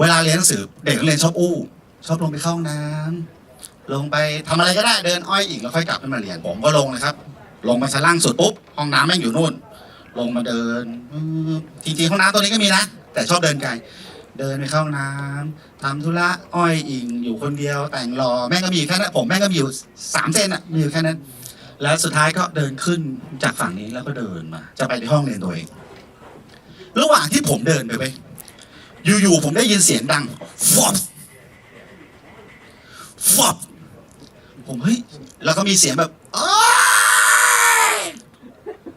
เวลาเรียนหนังสือเด็กนักเรียนชอบอู้ ชอบลงไปเข้าห้องน้ำลงไปทำอะไรก็ได้เดินอ้อยอีกแล้วค่อยกลับขึ้นมาเรียนผมก็ลงนะครับ ลงมาชั้นล่างสุดปุ๊บห้องน้ำแม่งอยู่นู่น ลงมาเดินจริงๆห้องน้ำตัวนี้ก็มีนะ แต่ชอบเดินไกลเดินไปเข้าห้องน้ำทำธุระอ้อยอิงอยู่คนเดียวแต่งรอแม่งก็มีแค่นั้นผมแม่งก็มีอยู่สามเซนอะมีอยู่แค่นั้น แล้วสุดท้ายก็เดินขึ้นจากฝั่งนี้แล้วก็เดินมา จะไปที่ห้องเรียนตัวเอง ระหว่างที่ผมเดินไปไป อยู่ๆผมได้ยินเสียงดังฟอบฟอบผมเฮ้ยแล้วก็มีเสียงแบบ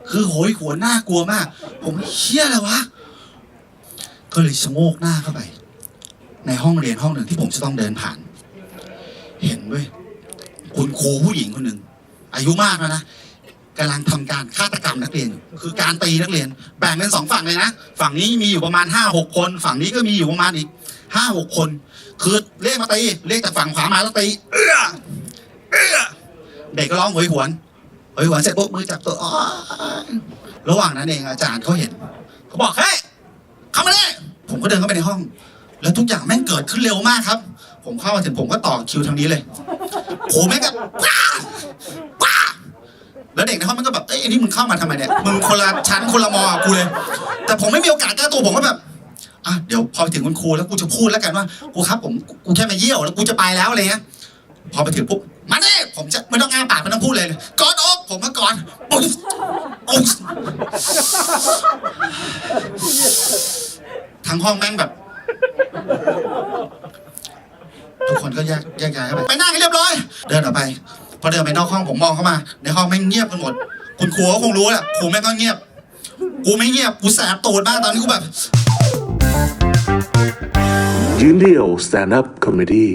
คือโหยหวนน่ากลัวมาก ผมเฮี้ยอะไรวะ ก็เลยชะโงกหน้าเข้าไป ในห้องเรียนห้องหนึ่งที่ผมจะต้องเดินผ่าน เห็นเว้ยคุณครูผู้หญิงคนหนึ่งอายุมากแล้วนะ กำลังทำการฆาตกรรมนักเรียนอยู่คือการตีนักเรียน แบ่งเป็นสองฝั่งเลยนะ ฝั่งนี้มีอยู่ประมาณห้าหกคน ฝั่งนี้ก็มีอยู่ประมาณอีกห้าหกคน คือเรียกมาตีเรียกจากฝั่งขวามาแล้วตีเอื้อเอื้อเด็กก็ร้องโหยหวนโหยหวนเสร็จปุ๊บมือจับตัวอ๋อระหว่างนั้นเองอาจารย์เขาเห็นเขาบอกเฮ้ยเข้ามาเลยผมก็เดินเข้าไปในห้อง แล้วทุกอย่างแม่งเกิดขึ้นเร็วมากครับ ผมเข้ามาถึงผมก็ต่อคิวทางนี้เลยโหแม่งก็ป้าป้าแล้วเด็กใน ไอ้นี่มึงเข้ามาทำไมเนี่ยมึงคนละชั้นคนละมอกับกูเลย แต่ผมไม่มีโอกาสแก้ตัวผมก็แบบอะเดี๋ยวพอไปถึงคุณครูแล้วกูจะพูดแล้วกันว่าครูครับผมกูแค่มาเยี่ยวแล้วกูจะไปแล้วอะไรเงี้ยพอไปถึงปุ๊บมาเน่ผมจะไม่ต้องอ้าปากไม่ต้องพูดเลยกอดอกผมก็กอดปุ๊บปุ๊บทั้งห้องแม่งแบบ ทุกคนก็แยกแยกย้ายกันไปไปนั่งให้เรียบร้อย เดินออกไป พอเดินไปนอกห้องผมมองเข้ามา ในห้องแม่งเงียบกันหมด คุณครูก็คงรู้แหละครูแม่งก็เงียบ กูไม่เงียบ กูแสบโตดมากตอนนี้กูแบบ ยืนเดี่ยว stand up comedy